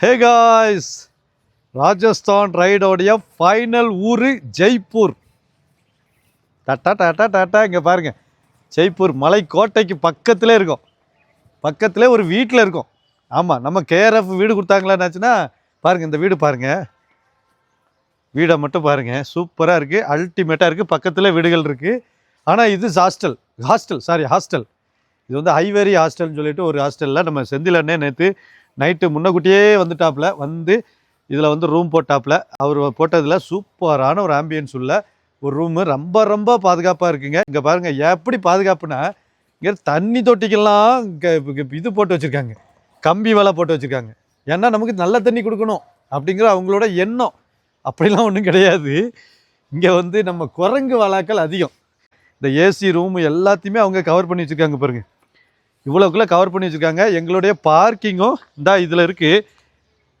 ஹே guys Rajasthan ரைடோடைய final ஊர் Jaipur. Ta-ta tata tata இங்கே பாருங்கள் ஜெய்ப்பூர் மலைக்கோட்டைக்கு பக்கத்தில் இருக்கும். பக்கத்தில் ஒரு வீட்டில் இருக்கும். ஆமாம் நம்ம கேஆர்எஃப் வீடு கொடுத்தாங்களான்னாச்சுன்னா பாருங்கள் இந்த வீடு பாருங்கள் வீடை மட்டும் பாருங்கள் சூப்பராக இருக்குது அல்டிமேட்டாக இருக்குது பக்கத்தில் வீடுகள் இருக்குது ஆனால் இது ஹாஸ்டல் ஹாஸ்டல் சாரி ஹாஸ்டல் இது வந்து ஹைவேரி ஹாஸ்டல்னு சொல்லிட்டு ஒரு ஹாஸ்டலில் நம்ம செந்தில் அண்ணே நேற்று நைட்டு முன்னக்கூட்டியே வந்துட்டாப்புல வந்து இதில் வந்து ரூம் போட்டாப்புல. அவர் போட்டதில் சூப்பரான ஒரு ஆம்பியன்ஸ் உள்ள ஒரு ரூமு ரொம்ப ரொம்ப பாதுகாப்பாக இருக்குங்க. இங்கே பாருங்கள் எப்படி பாதுகாப்புனா இங்கே தண்ணி தொட்டிக்கெல்லாம் இங்கே இது போட்டு வச்சுருக்காங்க. கம்பி வலை போட்டு வச்சுருக்காங்க. ஏன்னா நமக்கு நல்ல தண்ணி கொடுக்கணும் அப்படிங்கிற அவங்களோட எண்ணம். அப்படிலாம் ஒன்றும் கிடையாது. இங்கே வந்து நம்ம குரங்கு வளாக்கள் அதிகம். இந்த ஏசி ரூமு எல்லாத்தையுமே அவங்க கவர் பண்ணி வச்சுருக்காங்க பாருங்கள் இவ்வளோக்குள்ளே கவர் பண்ணி வச்சுருக்காங்க. எங்களுடைய பார்க்கிங்கும் இந்தா இதில் இருக்குது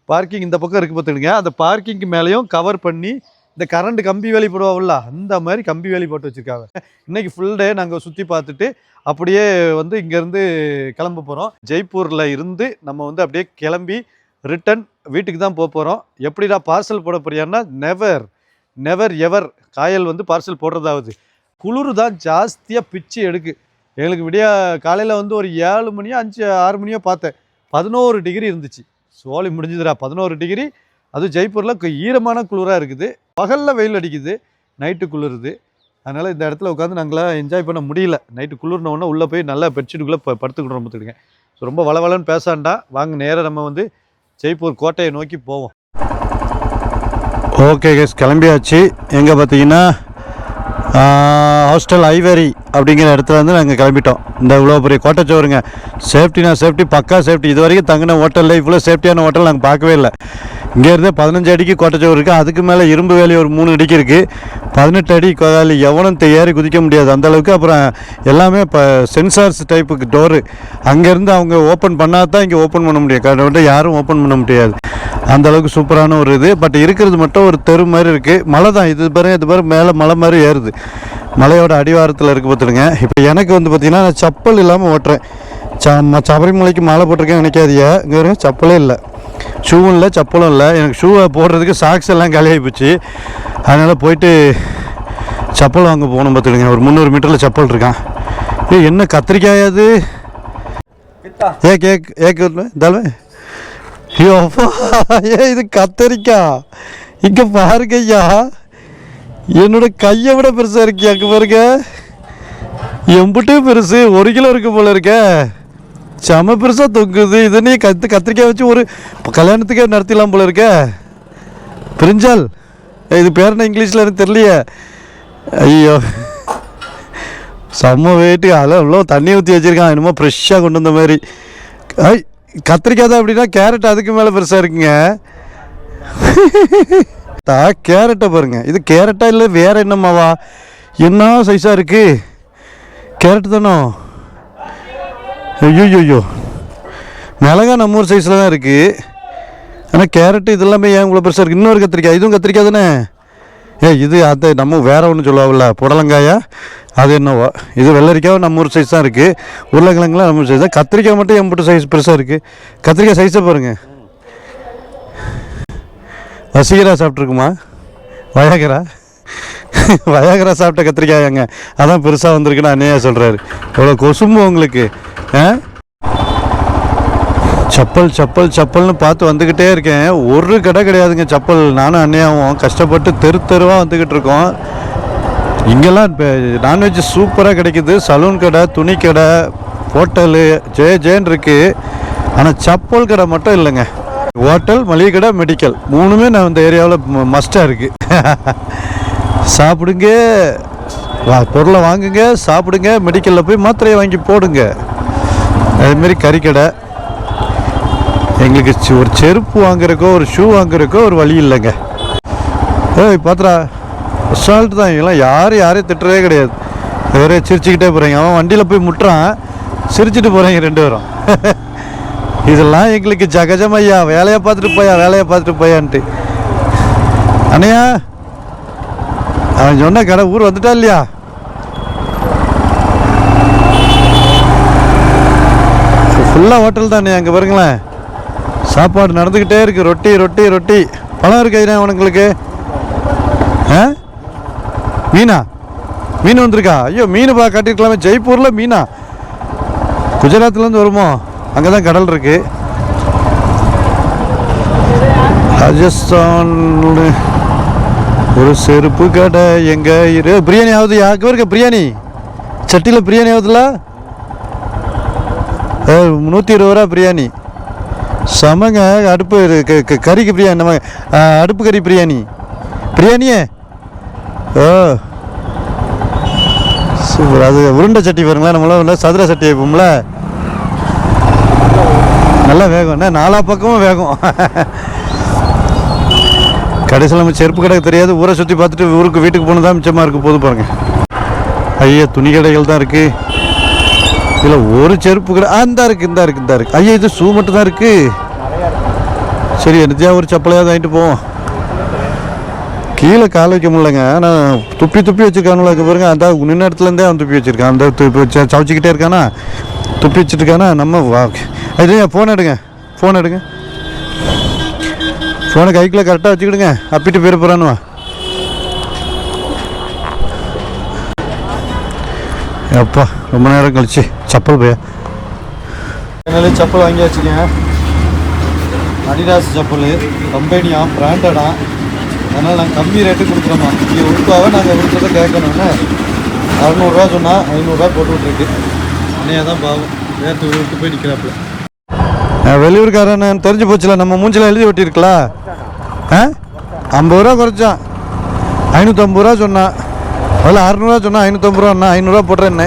பார்க்கிங் இந்த பக்கம் இருக்குது பார்த்துக்கிங்க அந்த பார்க்கிங்க்கு மேலேயும் கவர் பண்ணி இந்த கரண்ட் கம்பி வேலி போடுவாவில்ல அந்த மாதிரி கம்பி வேலி போட்டு வச்சுருக்காங்க. இன்னைக்கு ஃபுல் டே நாங்கள் சுற்றி பார்த்துட்டு அப்படியே வந்து இங்கேருந்து கிளம்ப போகிறோம் ஜெய்ப்பூரில் இருந்து நம்ம வந்து அப்படியே கிளம்பி ரிட்டன் வீட்டுக்கு தான் போக போகிறோம் எப்படிடா பார்சல் போட போறியான்னா நெவர் நெவர் எவர் காயல் வந்து பார்சல் போடுறதாவது. குளிர் தான் ஜாஸ்தியாக பிச்சு எடுக்கு. எங்களுக்கு விடிய காலையில் வந்து ஒரு ஏழு மணியோ அஞ்சு ஆறு மணியோ பார்த்தேன். பதினோரு டிகிரி இருந்துச்சு. சோழி முடிஞ்சுதுடா பதினோரு டிகிரி. அதுவும் ஜெய்ப்பூரில் ஈரமான குளிராக இருக்குது. பகலில் வெயில் அடிக்குது. நைட்டு குளிருது. அதனால் இந்த இடத்துல உட்காந்து நாங்களாம் என்ஜாய் பண்ண முடியல. நைட்டு குளிர்னோடனே உள்ளே போய் நல்லா பெட்ஷீட்டுக்குள்ளே ப படுத்துக்கிட்டு பார்த்துடுங்க ஸோ ரொம்ப வளவலன்னு பேசாண்டா. வாங்க நேராக நம்ம வந்து ஜெய்ப்பூர் கோட்டையை நோக்கி போவோம். ஓகே கேஸ் கிளம்பியாச்சு. எங்கே பார்த்தீங்கன்னா ஹாஸ்டல் ஐவரி அப்படிங்கிற இடத்துல வந்து நாங்கள் கிளம்பிட்டோம். இந்த இவ்வளோ பெரிய கோட்டைச்சோறுங்க சேஃப்டினா சேஃப்டி பக்கா சேஃப்டி இது வரைக்கும் தங்கின ஹோட்டலில் இவ்வளோ சேஃப்டியான ஹோட்டல் நாங்கள் பார்க்கவே இல்லை. இங்கேருந்து பதினஞ்சு அடிக்கு கோட்டைச்சோறு இருக்குது அதுக்கு மேலே இரும்பு வேலி ஒரு மூணு அடிக்கு இருக்குது பதினெட்டு அடி கோதாலி எவனும் தயாரி ஏறி குதிக்க முடியாது. அந்தளவுக்கு அப்புறம் எல்லாமே இப்போ சென்சார்ஸ் டைப்புக்கு டோரு அங்கேருந்து அவங்க ஓப்பன் பண்ணால் தான் இங்கே ஓப்பன் பண்ண முடியும். கடவுள்கிட்ட யாரும் ஓப்பன் பண்ண முடியாது. அந்த அளவுக்கு சூப்பரான ஒரு இது. பட் இருக்கிறது மட்டும் ஒரு தெரு மாதிரி இருக்குது மலை தான். இது பாருங்க இது பாருங்க மேலே மலை மாதிரி ஏறுது. மலையோட அடிவாரத்தில் இருக்குது பார்த்துடுங்க. இப்போ எனக்கு வந்து பார்த்திங்கன்னா நான் செப்பல் இல்லாமல் ஓட்டுறேன். ச சபரிமலைக்கு மாலை போட்டிருக்கேன் நினைக்காதீங்க. இங்கே செப்பலே இல்லை. ஷூவும் இல்லை செப்பலும் இல்லை. எனக்கு ஷூவை போடுறதுக்கு சாக்ஸ் எல்லாம் காலியாகி போச்சு. அதனால் போயிட்டு செப்பல் வாங்க போகணும் பார்த்துடுங்க. ஒரு முந்நூறு மீட்டரில் செப்பல் இருக்கான். ஏய் என்ன கத்திரிக்காய் அது? ஏ கேக் ஏக் இதாலே ஐயோ அப்பா, இது கத்தரிக்காய் இங்கே பாருங்க ஐயா. என்னோட கையை விட பெருசாக இருக்கியா அங்கே பாருங்க. எம்பிட்டும் பெருசு ஒரு கிலோ இருக்கு போல இருக்க. செம பெருசாக தொங்குது. இது நீ கத்து கத்திரிக்காய் வச்சு ஒரு கல்யாணத்துக்கே நடத்திடலாம் போல இருக்க. பிரிஞ்சால். இது பேர் என்ன? இங்கிலீஷில் எனக்கு தெரியலையே. ஐயோ. செம்ம வெயிட்டு அதில் இவ்வளோ தண்ணி ஊற்றி வச்சுருக்கான். என்னமோ ஃப்ரெஷ்ஷாக கொண்டு வந்த மாதிரி. ஐ கத்திரிக்காய் தான் அப்படின்னா கேரட் அதுக்கு மேலே பெருசாக இருக்குங்க. தா கேரட்டை பாருங்க. இது கேரட்டா இல்லை வேற என்னம்மாவா? என்ன சைஸாக இருக்கு? கேரட் தானோ? ஐயோ ஐயோ மிளகா நம்ம ஊர் சைஸில் தான் இருக்குது ஆனால் கேரட்டு இதெல்லாமே ஏன் இவ்வளோ பெருசாக இருக்குது இன்னொரு கத்திரிக்காய். இதுவும் கத்திரிக்காய் தானே? ஏ இது அது நம்ம வேற ஒன்று சொல்லுவாங்கல்ல புடலங்காயா? அது என்னவோ. இது வெள்ளரிக்காவும் நம்ம ஊர் சைஸ் தான் இருக்குது உருளைக்கிழங்குலாம் நம்ம சைஸ் தான். கத்திரிக்காய் மட்டும் எம்பிட்டு சைஸ் பெருசாக இருக்குது கத்திரிக்காய் சைஸை பாருங்க. வசீகரா சாப்பிட்ருக்குமா வயகரா? வயகரா சாப்பிட்ட கத்திரிக்காயாங்க. அதான் பெருசாக வந்திருக்குன்னு அண்ணையா சொல்கிறாரு இவ்வளோ கொசும்பு உங்களுக்கு. ஆ? செப்பல் செப்பல் செப்பல்னு பார்த்து வந்துக்கிட்டே இருக்கேன். ஒரு கடை கிடையாதுங்க செப்பல். நானும் அண்ணையாவும் கஷ்டப்பட்டு தெரு தெருவாக வந்துக்கிட்டு இருக்கோம். இங்கெல்லாம் இப்போ நான்வெஜ் சூப்பராக கிடைக்குது. சலூன் கடை துணி கடை ஹோட்டலு ஜே ஜேன்னு இருக்குது ஆனால் செப்பல் கடை மட்டும் இல்லைங்க. ஹோட்டல் மளிகை கடை மெடிக்கல். மூணுமே நான் இந்த ஏரியாவில் மஸ்ட்டாக இருக்குது சாப்பிடுங்க. வா பொருளை வாங்குங்க. சாப்பிடுங்க. மெடிக்கலில் போய் மாத்திரையை வாங்கி போடுங்க. அதுமாரி கறிக்கடை எங்களுக்கு ஒரு செருப்பு வாங்குறக்கோ ஒரு ஷூ வாங்குறக்கோ ஒரு வழி இல்லைங்க. ஏய் பாத்திரா அசால்ட் தான். இவங்கெல்லாம் யாரும் யாரையும் திட்டுறதே கிடையாது. வேறே சிரிச்சுக்கிட்டே போகிறீங்க அவன் வண்டியில் போய் முட்டுறான். சிரிச்சிட்டு போகிறீங்க ரெண்டு பேரும். இதெல்லாம் எங்களுக்கு ஜகஜம் ஐயா. வேலையை பார்த்துட்டு போயா வேலையை பார்த்துட்டு போயான்ட்டு அண்ணையா அவன் சொன்ன கடை ஊர் வந்துட்டா இல்லையா? ஃபுல்லாக ஹோட்டல் தானே அங்கே பாருங்களேன். சாப்பாடு நடந்துக்கிட்டே இருக்கு. ரொட்டி ரொட்டி ரொட்டி. பழம் இருக்கு உனங்களுக்கு ஆ? மீனா? மீன் வந்திருக்கா? ஐயோ மீன் பா கட்டிருக்கலாமே ஜெய்ப்பூரில் மீனா? குஜராத்லேருந்து வருமோ? அங்கே தான் கடல் இருக்கு. ராஜஸ்தான் ஒரு செருப்பு கடை எங்க இரு. பிரியாணி ஆகுது. யாருக்கு இருக்க பிரியாணி. சட்டியில் பிரியாணி ஆகுதுல நூற்றி இருபது ரூபா பிரியாணி. செமங்க அடுப்பு க- கறிக்கு பிரியாணி நம்ம அடுப்பு கறி பிரியாணி. பிரியாணியே? ஓ. சூப்பர். அது உருண்டை சட்டி வருங்களா நம்மளாம் இல்லை சதுர சட்டி வைப்போம்ல. நல்லா வேகம் என்ன? நாலா பக்கமும் வேகம். கடைசியில் நம்ம செருப்பு கடை தெரியாது ஊரை சுற்றி பார்த்துட்டு ஊருக்கு வீட்டுக்கு போனதான் மிச்சமாக இருக்குது போது பாருங்கள் ஐயா துணி கடைகள் தான் இருக்குது இல்லை ஒரு செருப்பு கடை ஆ இந்தா இருக்குது இந்தா இருக்குது இந்தா இருக்குது ஐயா இது ஷூ மட்டும் தான் இருக்குது சரி என்னத்தையா ஒரு செப்பலையாவது வாங்கிட்டு போவோம். கீழே கால் வைக்க முடியலங்க. ஆனால் துப்பி துப்பி வச்சிருக்கானுல பாருங்க. அந்த நின்ன இடத்துலேருந்தே அவன் துப்பி வச்சிருக்கான். அந்த துப்பி வச்சு சவச்சிக்கிட்டே இருக்கானா? துப்பி வச்சுருக்கானா? நம்ம வா அது ஃபோன் எடுங்க. ஃபோன் எடுங்க. ஃபோனை கைக்குள்ளே கரெக்டாக வச்சுக்கிடுங்க. அப்பிட்டு பேர் போகிறானுவா அப்பா ரொம்ப நேரம் கழிச்சு சப்பல் போயா? என்னாலே சப்பல் வாங்கி வச்சுக்கேன் அடிடாஸ் சப்பல் கம்பெனியா பிராண்டடா அதனால் நாங்கள் கம்மி ரேட்டு கொடுக்குறோமா இங்கே உடுக்காவை நாங்கள் கொடுத்ததை கேட்கணும்னு அறநூறுவா சொன்னால் ஐநூறுரூவா போட்டு விட்ருக்கு அன்னையா தான் பாவம். வேர்த்து விட்டு போய் நிற்கிறாப்புல வெளியூர்காரன் தெரிஞ்சு போச்சுல நம்ம மூஞ்சில எழுதி ஒட்டியிருக்கலா? ஆ? ஐம்பது ரூபா குறைச்சான். ஐநூற்றம்பது ரூபா சொன்னான் அதில் அறநூறுவா சொன்னால் ஐநூற்றம்பது ரூபாண்ணா ஐநூறுரூவா போடுறேன்னு.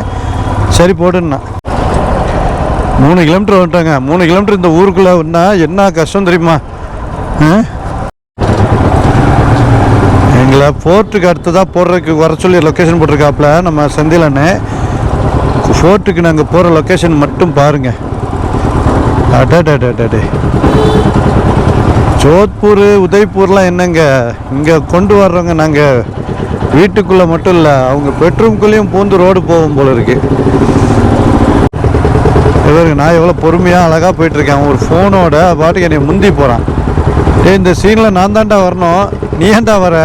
சரி போடுன்னா. மூணு கிலோமீட்டர் வந்துட்டாங்க. மூணு கிலோமீட்டர் இந்த ஊருக்குள்ளே வந்தா என்ன கஷ்டம் தெரியுமா? ஆ? எங்களை அடுத்து அடுத்ததாக போடுறதுக்கு வர சொல்லி லொக்கேஷன் போட்டிருக்காப்புல நம்ம செந்திலண்ணே. ஃபோர்ட்டுக்கு நாங்கள் போகிற லொக்கேஷன் மட்டும் பாருங்கள் அடடடடடே ஜோத்பூர் உதய்பூர்லாம் என்னங்க? இங்கே கொண்டு வர்றவங்க நாங்கள் வீட்டுக்குள்ளே மட்டும் இல்லை அவங்க பெட்ரூம்குள்ளேயும் பூந்து ரோடு போகும் போல இருக்கு. இவருக்கு நான் எவ்வளோ பொறுமையாக அழகாக போயிட்டுருக்கேன். அவன் ஒரு ஃபோனோட பாட்டுக்கு என்னை முந்தி போகிறான் டேய் இந்த சீனில் நான் தான்டா வரணும். நீ ஏன்டா வர?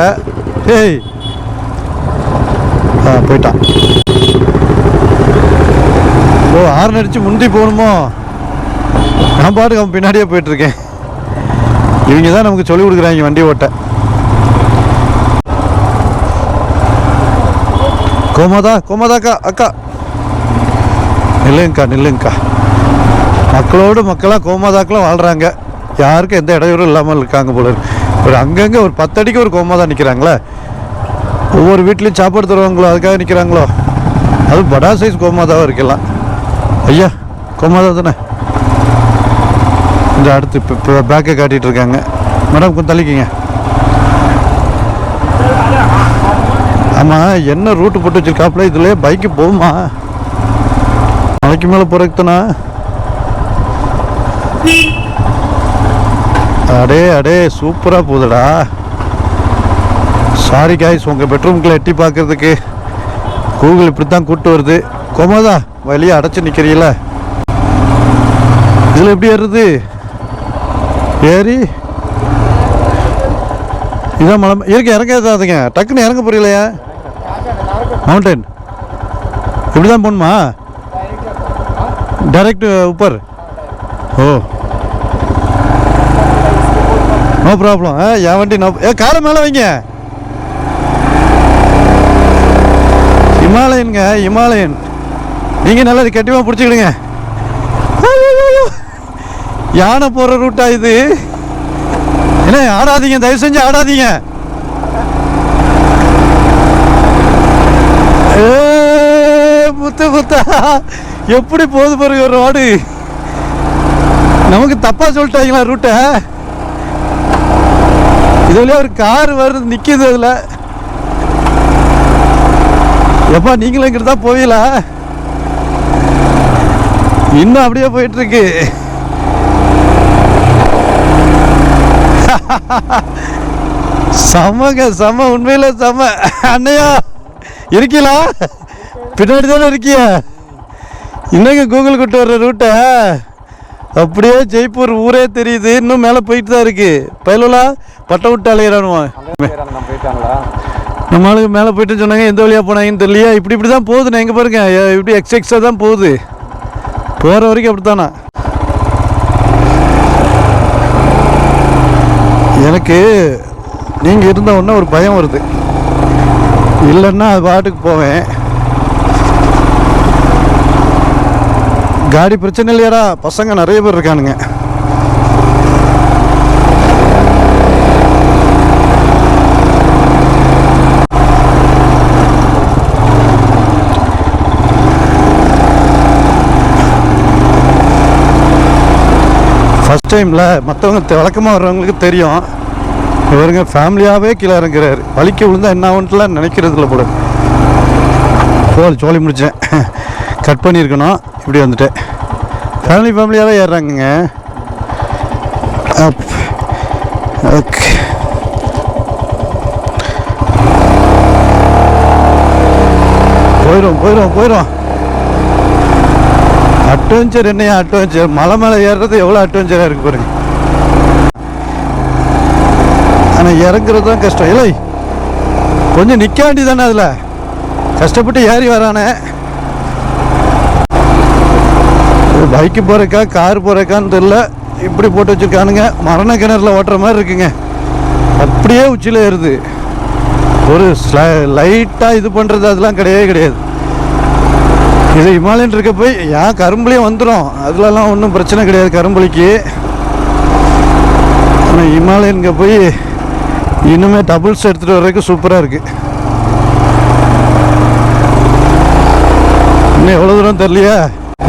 டேய். ஆ போயிட்டான். ஓ ஆறு அடிச்சு முந்தி போகணுமோ? நான் பாட்டுக்கு அவன் பின்னாடியே போயிட்டுருக்கேன். இவங்க தான் நமக்கு சொல்லி கொடுக்குறாங்க வண்டி ஓட்ட. கோமாதா கோமாதாக்கா அக்கா நில்லுங்கக்கா நில்லுங்கக்கா. மக்களோடு மக்களாக கோமாதாக்கெலாம் வாழ்கிறாங்க யாருக்கும் எந்த இடையூறும் இல்லாமல் இருக்காங்க போல ஒரு அங்கங்கே ஒரு பத்தடிக்கு ஒரு கோமாதா நிற்கிறாங்களே ஒவ்வொரு வீட்லேயும் சாப்பாடு தருவாங்களோ அதுக்காக நிற்கிறாங்களோ அது படா சைஸ் கோமாதாவாக இருக்கலாம். ஐயா கோமாதா தானே? இந்த அடுத்து இப்போ இப்போ பேக்கை காட்டிகிட்டு இருக்காங்க. மேடம் கொஞ்சம் தள்ளிக்கிங்க. ஆமாம் என்ன ரூட்டு போட்டு வச்சிருக்காப்புல? இதுலேயே பைக்கு போகுமா மலைக்கு மேலே போகிறதுக்கு அடே அடே சூப்பராக போகுதுடா. சாரி காய்ஸ் உங்கள் பெட்ரூம்குள்ளே எட்டி பார்க்கறதுக்கு கூகுள் இப்படி தான் கூப்பிட்டு வருது. கோமதா வழியை அடைச்சி நிற்கிறீங்கள இதில் எப்படி ஏறுறது? ஏறி? இதான் மலம் இறக்க இறங்காதாதுங்க டக்குன்னு இறங்க புரியலையா மவுண்டன் இப்படி தான் போகணுமா டைரக்ட் உப்பர் uh, ஓ. நோ ப்ராப்ளம் ஏ என் வண்டி நோ ஏ காலை மேலே வைங்க. இமாலயனுங்க இமாலயன். நீங்கள் நல்லா கட்டிமா பிடிச்சிக்கிடுங்க. யானை போகிற ரூட்டா இது? என்ன ஆடாதீங்க தயவு செஞ்சு ஆடாதீங்க. முத்து முத்தா. எப்படி போகுது பாருங்க ஒரு ரோடு நமக்கு தப்பா சொல்லிட்டாங்களா ரூட்டை? இதுல ஒரு கார் வருது நிக்கிது அதுல. எப்பா நீங்களும் இங்கிட்டு தான் போவீங்களா? இன்னும் அப்படியே போயிட்டு இருக்கு செமங்க செம உண்மையில செம. அண்ணையா இருக்கீங்களா பின்னாடி தானே இருக்கிய? இன்னைக்கு கூகுள் கூட்டு வர்ற ரூட்டை அப்படியே ஜெய்ப்பூர் ஊரே தெரியுது. இன்னும் மேலே போயிட்டு தான் இருக்கு. பயலுலா பட்டை விட்டு அலையிறானுவான் நம்மளுக்கு மேலே போயிட்டு சொன்னாங்க எந்த வழியாக போனாங்கன்னு தெரியலையா. இப்படி இப்படி தான் போகுது. நான் எங்கே பாருங்க. இப்படி எக்ஸ் எக்ஸாக தான் போகுது. போகிற வரைக்கும் அப்படித்தானா? எனக்கு நீங்கள் இருந்த உடனே ஒரு பயம் வருது. இல்லைன்னா அது பாட்டுக்கு போவேன். காடி பிரச்சனை இல்லையாடா? பசங்க நிறைய பேர் இருக்கானுங்க. ஃபஸ்ட் டைமில் மற்றவங்க வழக்கமாக வர்றவங்களுக்கு தெரியும். இவருங்க ஃபேமிலியாகவே கீழே இறங்குறாரு. வலிக்க விழுந்தா என்ன ஆகுன்ட்டுலாம் நினைக்கிறது இல்லை போல. போல் ஜோலி முடித்தேன் கட் பண்ணியிருக்கணும். இப்படி வந்துட்டேன். ஃபேமிலி ஃபேமிலியாகவே ஏறுறாங்கங்க. ஓகே. போயிடும் போயிடும் போயிடும் அட்வென்ச்சர் என்னையா அட்வென்ச்சர் மலை மேலே ஏறுறது எவ்வளோ அட்வென்ச்சராக இருக்கு பாருங்க. ஆனால் இறங்குறது தான் கஷ்டம். இல்லை கொஞ்சம் நிற்க வேண்டியதானே அதில். கஷ்டப்பட்டு ஏறி வரானே. பைக்கு போகிறக்கா கார் போகிறக்கான்னு தெரில இப்படி போட்டு வச்சுருக்கானுங்க. மரண கிணறுல ஓட்டுற மாதிரி இருக்குங்க. அப்படியே உச்சியில் ஏறுது. ஒரு லைட்டாக இது பண்ணுறது அதெல்லாம் கிடையவே கிடையாது. இது இமாலயன் இருக்க போய் ஏன் கரும்புலையும் வந்துடும் அதுலலாம் ஒன்றும் பிரச்சனை கிடையாது கரும்புலிக்கு. ஆனால் இமாலயனுங்க போய் இன்னுமே டபுள்ஸ் எடுத்துகிட்டு வரைக்கும் சூப்பராக இருக்குது இன்னும் எவ்வளோ தூரம் தெரியலையா?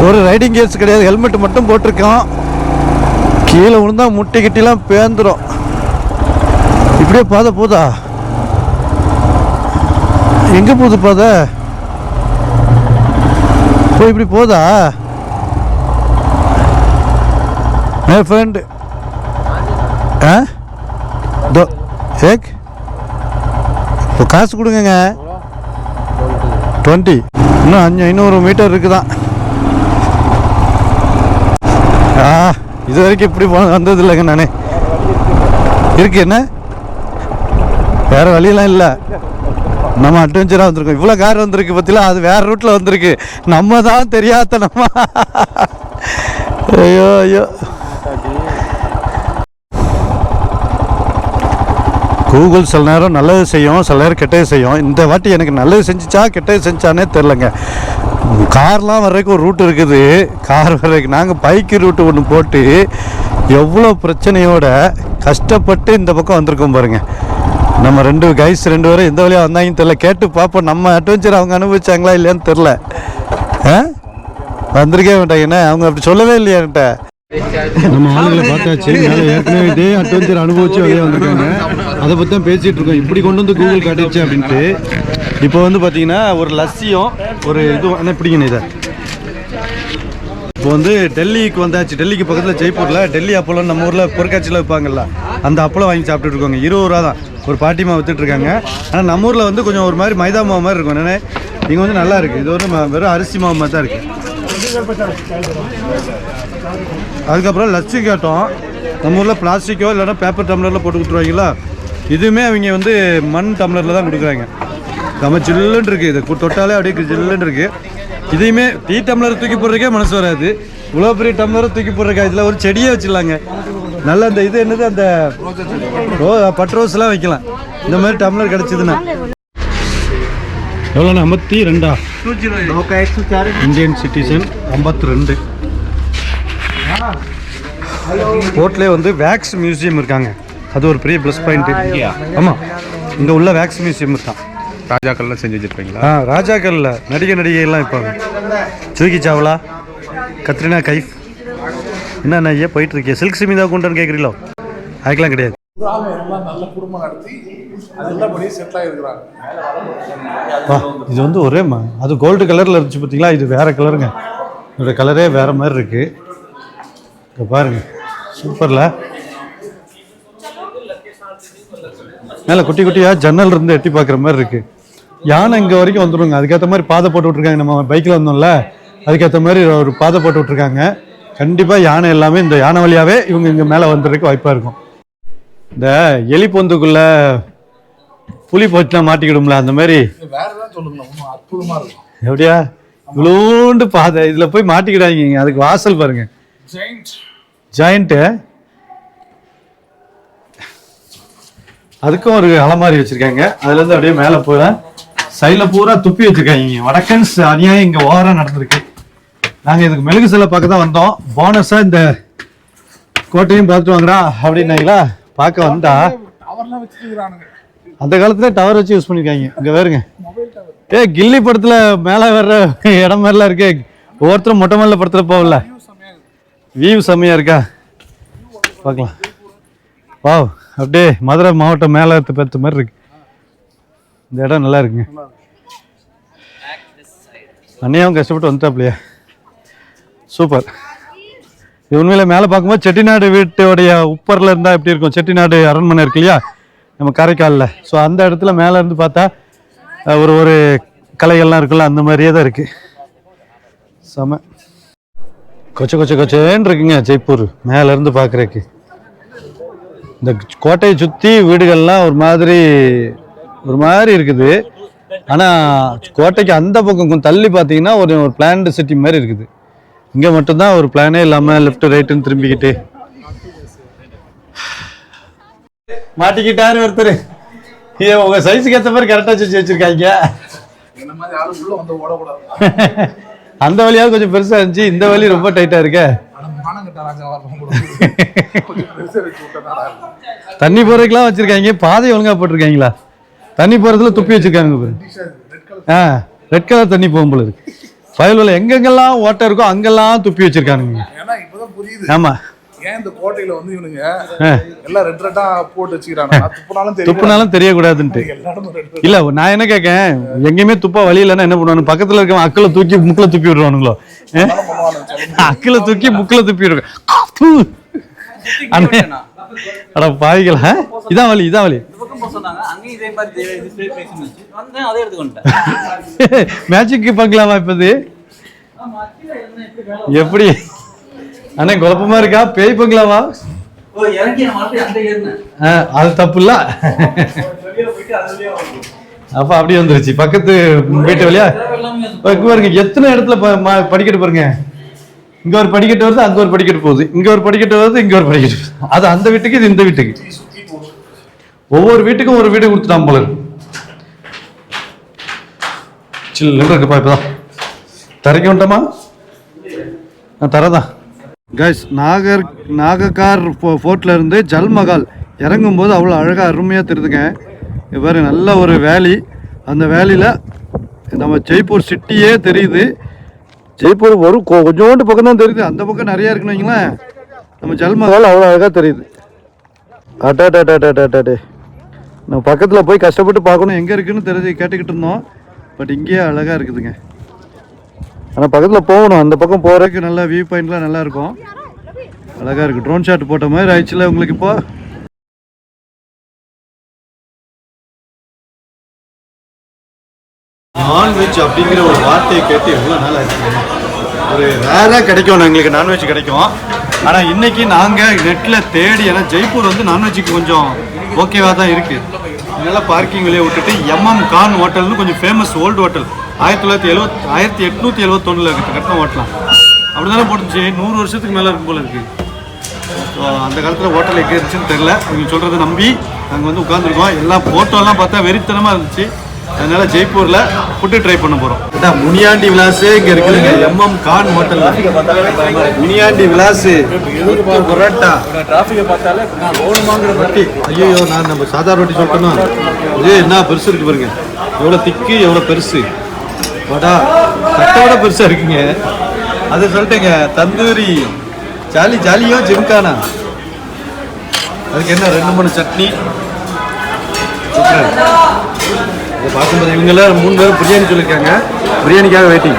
ஒரு ரைடிங் கேர்ஸ் கிடையாது ஹெல்மெட் மட்டும் போட்டிருக்கோம். கீழே விழுந்தா முட்டி கிட்டிலாம் பேந்துரும். இப்படியே பாதை போதா? எங்கே போகுது பாதை? போய் இப்படி போதா? என் ஃப்ரெண்டு ஆ? ஏக் இப்போ காசு கொடுங்கங்க. டுவெண்ட்டி இன்னும் அஞ்சு ஐநூறு மீட்டர் இருக்குதான். ஆ இது வரைக்கும் இப்படி போன வந்தது இல்லைங்க நானே. இருக்கு என்ன? வேறு வழியெல்லாம் இல்லை. நம்ம அட்வென்ச்சராக வந்திருக்கோம். இவ்வளோ கார் வந்திருக்கு பற்றிலாம் அது வேறு ரூட்டில் வந்திருக்கு. நம்ம தான் தெரியாத நம்ம ஐயோ ஐயோ. கூகுள் சில நேரம் நல்லது செய்யும் சில நேரம் கெட்டது செய்யும். இந்த வாட்டி எனக்கு நல்லது செஞ்சுச்சா கெட்டது செஞ்சானே தெரிலங்க கார்லாம் வர்றதுக்கு ஒரு ரூட் இருக்குது. கார் வர்றதுக்கு நாங்கள் பைக்கு ரூட்டு ஒன்று போட்டு எவ்வளோ பிரச்சனையோட கஷ்டப்பட்டு இந்த பக்கம் வந்திருக்கோம் பாருங்கள் நம்ம ரெண்டு கைஸ் ரெண்டு பேரும் எந்த வழியாக வந்தாங்கன்னு தெரில கேட்டு பார்ப்போம். நம்ம அட்வென்ச்சர் அவங்க அனுபவிச்சாங்களா இல்லையான்னு தெரில ஆ? வந்திருக்கே மாட்டாங்கண்ணே என்ன? அவங்க அப்படி சொல்லவே இல்லையா என்கிட்ட? நம்ம ஆளுங்களை பார்த்தாச்சு. ஏற்கனவே இதே அட்வென்ச்சர் அனுபவிச்சு வெளியே வந்திருக்காங்க. அதை பற்றி தான் பேசிகிட்டு இருக்கோம். இப்படி கொண்டு வந்து கூகுள் காட்டிடுச்சு அப்படின்ட்டு. இப்போ வந்து பார்த்தீங்கன்னா ஒரு லஸ்ஸியும் ஒரு இது என்ன பிடிக்கணும் இதை? இப்போ வந்து டெல்லிக்கு வந்தாச்சு. டெல்லிக்கு பக்கத்தில் ஜெய்ப்பூரில் டெல்லி அப்பளம் நம்ம ஊரில் பொருட்காட்சியில் வைப்பாங்கல்ல அந்த அப்பளம் வாங்கி சாப்பிட்டுட்டு இருக்கோங்க. இருபது ரூபா தான். ஒரு பாட்டிமா வித்துட்டு இருக்காங்க. ஆனால் நம்ம ஊரில் வந்து கொஞ்சம் ஒரு மாதிரி மைதா மாவு மாதிரி இருக்கும். என்னென்ன? இங்கே வந்து நல்லா இருக்குது இது வந்து வெறும் அரிசி மாவு மாதிரி தான் இருக்குது அதுக்கப்புறம் லஸ்ஸி கேட்டோம். நம்ம ஊரில் பிளாஸ்டிக்கோ இல்லைன்னா பேப்பர் டம்ளரில் போட்டு கொடுத்துருவாங்களா? இதுவுமே அவங்க வந்து மண் டம்ளரில் தான் கொடுக்குறாங்க. நம்ம ஜில்லுன்னு இருக்குது இது தொட்டாலே அப்படியே ஜில்லுன்னு இருக்குது இதையுமே டீ டம்ளர் தூக்கி போடுறதுக்கே மனசு வராது. இவ்வளோ பெரிய டம்ளரை தூக்கி போடுறக்கா இதில் ஒரு செடியே வச்சிடலாங்க. நல்ல அந்த இது என்னது? அந்த ரோ பட்ரோஸ்லாம் வைக்கலாம். இந்த மாதிரி டம்ளர் கிடச்சிதுன்னா. எவ்வளோண்ணா ஐம்பத்தி ரெண்டா? இந்தியன் சிட்டிசன் ஐம்பத்தி ரெண்டு. போர்ட்லேயே வந்து வேக்ஸ் மியூசியம் இருக்காங்க. அது ஒரு பெரிய ப்ளஸ் பாயிண்ட் ஆமாம் இங்கே உள்ள வேக்ஸ் மியூசியம் இருக்கான் ராஜாக்கள்லாம் செஞ்சு வச்சிருப்பீங்களா? ஆ ராஜாக்கள்ல நடிகை நடிகைலாம் இருப்பாங்க ஜூகி சாவ்லா கத்ரினா கைஃப். என்ன ஐயா போயிட்டு இருக்கே சில்க் சிமிதா குண்டன்னு கேட்குறீங்களோ அதுக்கெல்லாம் கிடையாது. நல்ல குடும்பம் நடத்தி இது வந்து ஒரே மா அது கோல்டு கலரில் இருந்துச்சு பார்த்தீங்களா இது வேற கலருங்க இதோட கலரே வேற மாதிரி இருக்கு. இங்க பாருங்க. சூப்பர்ல. மேலே குட்டி குட்டியாக ஜன்னல் இருந்து எட்டி பார்க்குற மாதிரி இருக்கு. யானை இங்கே வரைக்கும் வந்துருங்க. அதுக்கேற்ற மாதிரி பாதை போட்டு விட்ருக்காங்க நம்ம பைக்கில் வந்தோம்ல அதுக்கேற்ற மாதிரி ஒரு பாதை போட்டு விட்ருக்காங்க கண்டிப்பாக யானை எல்லாமே இந்த யானை வழியாகவே இவங்க இங்கே மேலே வந்துடுறதுக்கு வாய்ப்பாக இருக்கும். இந்த எலி பொந்துக்குள்ள புலி போச்சுனா மாட்டிக்கிடும்ல அந்த மாதிரி. எப்படியா? இவ்வளோண்டு பாதை. இதில் போய் மாட்டிக்கிடாதீங்க. அதுக்கு வாசல் பாருங்க. ஜெயிண்ட் ஜாயிண்ட்டு அதுக்கும் ஒரு அலமாரி வச்சிருக்காங்க. அதுல இருந்து அப்படியே மேலே போய் சைடில் பூரா துப்பி வச்சிருக்காங்க. வடக்கன்ஸ் அநியாயம் இங்கே ஓவராக நடந்திருக்கு. நாங்கள் இதுக்கு மெழுகு சிலை பார்க்க தான் வந்தோம். போனஸாக இந்த கோட்டையும் பார்த்துட்டு வாங்கடா அப்படின்னாங்களா? பார்க்க வந்தா. அந்த காலத்துல டவர் வச்சு யூஸ் பண்ணிருக்காங்க. இங்க வேறுங்க ஏ கில்லி படத்துல மேலே வர்ற இடம் மாதிரிலாம் இருக்கே. ஒவ்வொருத்தரும் மொட்டை மேல படத்துல போகல வியூ செம்மையா இருக்கா. பார்க்கலாம். வாவ் அப்படியே மதுரை மாவட்டம் மேலே பெற்ற மாதிரி இருக்கு. இந்த இடம் நல்லா இருக்குங்க. அன்னையும் கஷ்டப்பட்டு வந்துட்டாப்லையா. சூப்பர். இது உண்மையில மேலே பார்க்கும்போது செட்டிநாடு வீட்டுடைய உப்பரில் இருந்தால் எப்படி இருக்கும்? செட்டிநாடு அரண்மனை இருக்கு இல்லையா? நம்ம காரைக்காலில். ஸோ அந்த இடத்துல மேலே இருந்து பார்த்தா ஒரு ஒரு கலைகள்லாம் இருக்குல்ல அந்த மாதிரியே தான் இருக்கு. செம. கொச்ச கொச்ச கொச்சேன்னு இருக்குங்க ஜெய்ப்பூர். மேலேருந்து பார்க்குறக்கு இந்த கோட்டையை சுற்றி வீடுகள்லாம் ஒரு மாதிரி ஒரு மாதிரி இருக்குது. ஆனால் கோட்டைக்கு அந்த பக்கம் கொஞ்சம் தள்ளி பார்த்தீங்கன்னா ஒரு ஒரு பிளான்டு சிட்டி மாதிரி இருக்குது. இங்கே மட்டும்தான் ஒரு பிளானே இல்லாமல் லெஃப்ட் ரைட்டுன்னு திரும்பிக்கிட்டு. மாட்டிக்கிட்டாரு ஒருத்தர். ஏ உங்க சைஸுக்கு ஏற்ற மாதிரி கரெக்டாக வச்சு வச்சிருக்காங்க. அந்த வழியாவது கொஞ்சம் பெருசா இருந்துச்சு இந்த வழி ரொம்ப டைட்டா இருக்க. தண்ணி போறதுக்கெல்லாம் வச்சிருக்காங்க. பாதை ஒழுங்கா போட்டிருக்காங்களா? தண்ணி போறதுல துப்பி வச்சிருக்காங்க பாரு. ரெட் கலர் ஆ ரெட் கலர் தண்ணி போகும் போல இருக்கு. வயல்வெளியில் எங்கெங்கெல்லாம் ஓட்டை இருக்கோ அங்கெல்லாம் துப்பி வச்சிருக்கானுங்க. ஆமா. ஏன் இந்த கோட்டையில வந்து இவனுங்க எல்லாம் ரெட் ரெட்டா போட்டு வச்சுக்கிறாங்க துப்புனாலும் துப்புனாலும் தெரியக்கூடாதுன்ட்டு. இல்ல நான் என்ன கேட்கேன் எங்கேயுமே துப்பா வழி இல்லைன்னா என்ன பண்ணுவானு பக்கத்துல இருக்க அக்கில தூக்கி முக்கில துப்பி விடுவானுங்களோ. அக்கில தூக்கி முக்கில துப்பி அண்ணே. அட பாவிகளா இதான் வழி இதான் வழி. மேஜிக்கு பார்க்கலாமா இப்போது எப்படி? அண்ணே குழப்பமா இருக்கா? பேய் பங்களாவா? அது தப்பு இல்ல. அப்ப அப்படியே வந்துருச்சு. பக்கத்து வீட்டு வழியா? பாருங்க எத்தனை இடத்துல படிக்கட்டு பாருங்க. இங்க ஒரு படிக்கட்டு வருது அங்க ஒரு படிக்கட்டு போகுது. இங்க ஒரு படிக்கட்டு வருது இங்க ஒரு படிக்கட்டு. அது அந்த வீட்டுக்கு இது இந்த வீட்டுக்கு. ஒவ்வொரு வீட்டுக்கும் ஒரு வீடு கொடுத்துட்டான் போல. சில்லுன்னு இருக்குப்பா இப்பதான். தரைக்கு வந்துட்டோமா? நான் தரதான் கைஸ் நாகர் நாகக்கார் ஃபோ- ஃபோர்ட்ல இருந்து ஜல்மகால் இறங்கும்போது அவ்வளோ அழகாக அருமையாக தெரியுதுங்க. இங்க நல்ல ஒரு வேலி. அந்த வேலியில் நம்ம ஜெய்ப்பூர் சிட்டியே தெரியுது. ஜெய்ப்பூர் ஒரு கொ- கொஞ்சோண்டு பக்கம் தான் தெரியுது. அந்த பக்கம் நிறையா இருக்குன்னு வைங்களேன். நம்ம ஜல்மகால் அவ்வளோ அழகாக தெரியுது. அட்டாட்டாட்டாட்டாட்டாட்டே நம்ம பக்கத்தில் போய் கஷ்டப்பட்டு பார்க்கணும் எங்கே இருக்குன்னு தெரிஞ்சு கேட்டுக்கிட்டு இருந்தோம். பட் இங்கேயே அழகாக இருக்குதுங்க. ஆனால் பக்கத்தில் போகணும். அந்த பக்கம் போகிறதுக்கு நல்லா வியூ பாயிண்ட்லாம் நல்லா இருக்கும் அழகாக இருக்குது ட்ரோன் ஷாட் போட்ட மாதிரி ஆயிடுச்சுல உங்களுக்கு இப்போ? நான்வெஜ் அப்படிங்கிற ஒரு வார்த்தையை கேட்டு எவ்வளோ நாள் ஆச்சு? ஒரு வேலை கிடைக்கும். எங்களுக்கு நான்வெஜ் கிடைக்கும். ஆனால் இன்னைக்கு நாங்கள் நெட்டில் தேடி ஏன்னா ஜெய்ப்பூர் வந்து நான்வெஜ்ஜுக்கு கொஞ்சம் ஓகேவாக தான் இருக்குது அதனால பார்க்கிங் வெளியே விட்டுட்டு எம்எம் கான் ஹோட்டல்னு கொஞ்சம் ஃபேமஸ் ஓல்டு ஹோட்டல் ஆயிரத்தி தொள்ளாயிரத்தி எழுபத் ஆயிரத்தி எட்நூற்றி எழுபத்தொன்னில் கட்டின ஹோட்டலாம் அப்படி தானே போட்டுச்சு. நூறு வருஷத்துக்கு மேலே இருக்கும் போல இருக்குது ஸோ அந்த காலத்தில் ஹோட்டல் எங்கே இருந்துச்சுன்னு தெரில அவங்க சொல்கிறத நம்பி நாங்கள் வந்து உட்காந்துருக்கோம் எல்லாம் ஃபோட்டோலாம் பார்த்தா வெறித்தனமாக இருந்துச்சு. அதனால ஜெய்ப்பூரில் ஃபுட்டு ட்ரை பண்ண போகிறோம் முனியாண்டி விலாஸே இங்கே இருக்குதுங்க எம்எம் கான் ஹோட்டல் முனியாண்டி விலாஸு பரோட்டா. டிராஃபிக்கை பார்த்தாலே ரொட்டி ஐயோ நான் நம்ம சாதா ரொட்டி சொல்லிட்டோம்னா இது என்ன பெருசு இருக்கு பாருங்க. எவ்வளோ திக்கு எவ்வளோ பெருசு. வடா தட்டோட பெருசா இருக்குங்க. அது சொல்லிட்டேங்க தந்தூரி. ஜாலி ஜாலியோ ஜிம்கானா? அதுக்கு என்ன ரெண்டு மூணு சட்னி? சூப்பரா இதை பார்க்கும்போது இவங்கெல்லாம் மூணு பேரும் பிரியாணி சொல்லியிருக்காங்க. பிரியாணிக்காக வெயிட்டிங்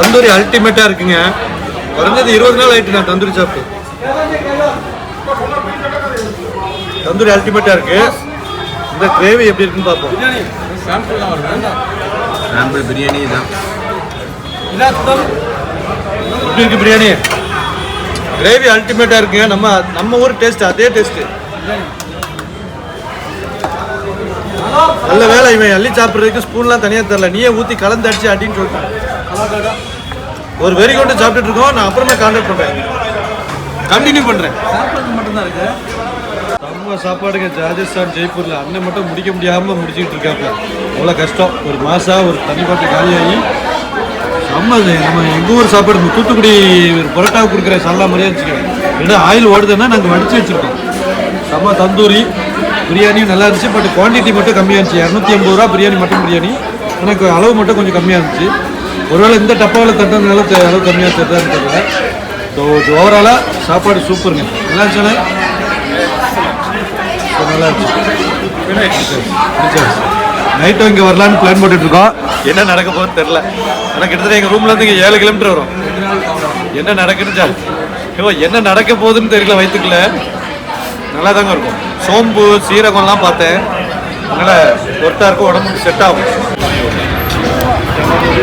தந்தூரி அல்டிமேட்டாக இருக்குங்க. குறைஞ்சது இருபது நாள் ஆயிட்டு நான் தந்தூரி சாப்பிட்டு தந்தூரி அல்டிமேட்டாக இருக்குது இந்த கிரேவி எப்படி இருக்குன்னு பார்ப்போம். சாம்பிள் பிரியாணி தான். எப்படி இருக்கு பிரியாணி கிரேவி அல்டிமேட்டாக இருக்குங்க. நம்ம நம்ம ஊர் டேஸ்ட் அதே டேஸ்ட்டு நல்ல வேலை இவன் அள்ளி சாப்பிட்றதுக்கு ஸ்பூன்லாம் தனியாக தரல. நீயே ஊற்றி கலந்து அடிச்சு அடின்னு சொல்லிட்டேன். ஒரு வெறி கொண்டு சாப்பிட்டுட்டு இருக்கோம். நான் அப்புறமே கான்டாக்ட் பண்ணுறேன் கண்டினியூ பண்ணுறேன் சாப்பிட்றது மட்டும்தான் இருக்கு. நம்ம சாப்பாடுங்க ராஜஸ்தான் ஜெய்ப்பூரில். அண்ணன் மட்டும் முடிக்க முடியாமல் முடிச்சுக்கிட்டு இருக்காங்க அவ்வளோ கஷ்டம். ஒரு மாதம் ஒரு தண்ணி காலியாகி நம்ம நம்ம எங்கள் ஊர் சாப்பாடு இந்த தூத்துக்குடி ஒரு பரோட்டா கொடுக்குற சல்லா மாதிரியே வச்சுக்கோங்க ஏன்னா ஆயில் ஓடுதுன்னா நாங்கள் வடித்து வச்சுருக்கோம். செம்ம தந்தூரி பிரியாணியும் நல்லா இருந்துச்சு. பட் குவான்டிட்டி மட்டும் கம்மியாக இருந்துச்சு. இரநூத்தி ஐம்பது ரூபா பிரியாணி மட்டன் பிரியாணி. எனக்கு அளவு மட்டும் கொஞ்சம் கம்மியாக இருந்துச்சு. ஒருவேளை இந்த டப்பாவில் தட்டதுனால அளவு கம்மியாக தருதான்னு தெரியல. ஸோ ஓவராலாக சாப்பாடு சூப்பருங்க நல்லா இருந்துச்சுன்னா நல்லா இருந்துச்சு நைட்டும் இங்கே வரலான்னு பிளான் போட்டுட்டு இருக்கோம் என்ன நடக்க போகுதுன்னு தெரில எனக்கு கிட்டத்தட்ட எங்கள் ரூம்ல இருந்து இங்கே ஏழு கிலோமீட்டர் வரும். என்ன நடக்குன்னு ஐயோ என்ன நடக்க போகுதுன்னு தெரியல வயிற்றுக்குள்ள நல்லா தாங்க இருக்கும். சோம்பு சீரகம்லாம் பார்த்தேன். அதனால் ஒர்த்தாக இருக்கும் உடம்புக்கு செட் ஆகும்.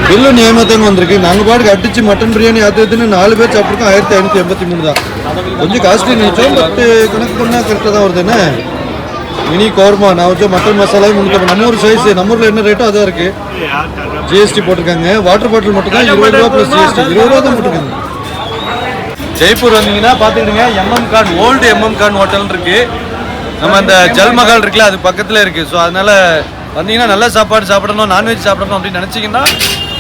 பில்லு நியமத்தங்க வந்திருக்கு. நாங்கள் பாட்டுக்கு அடிச்சு மட்டன் பிரியாணி அது இதுன்னு நாலு பேர் சாப்பிட்ருக்கோம் ஆயிரத்தி ஐநூற்றி எண்பத்தி மூணு தான். கொஞ்சம் காஸ்ட்லி நினைச்சோம் பட் கணக்கு பண்ணால் கரெக்டாக தான் வருது என்ன? மினி கோர்மா நான் வச்ச மட்டன் மசாலாவும் முன்னூற்றி நம்ம ஊர் சைஸ் நம்ம ஊரில் என்ன ரேட்டோ அதான் இருக்கு. ஜிஎஸ்டி போட்டிருக்காங்க. வாட்டர் பாட்டில் மட்டும் தான் இருபது ரூபா ப்ளஸ் ஜிஎஸ்டி இருபது ரூபா தான் போட்டிருக்காங்க. ஜெய்ப்பூர் வந்தீங்கன்னா பார்த்துக்கிடுங்க MM Khan old MM Khan hotel இருக்கு. நம்ம அந்த ஜல்மஹால் இருக்குல்ல அது பக்கத்தில் இருக்கு. ஸோ அதனால வந்தீங்கன்னா நல்ல சாப்பாடு சாப்பிடணும் நான்வெஜ் சாப்பிடணும் அப்படின்னு நினச்சிங்கன்னா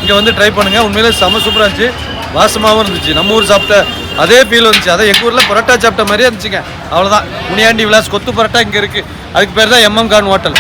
இங்கே வந்து ட்ரை பண்ணுங்க. உண்மையிலே செம்ம சூப்பராக இருந்துச்சு. வாசமாகவும் இருந்துச்சு. நம்ம ஊர் சாப்பிட்ட அதே ஃபீல் வந்துச்சு. அதான் எங்கள் ஊரில் பரோட்டா சாப்பிட்ட மாதிரியே இருந்துச்சுங்க. அவ்வளோதான் முனியாண்டி விலாஸ் கொத்து பரோட்டா இங்கே இருக்குது அதுக்கு பேர் தான் எம்எம் கான் ஹோட்டல்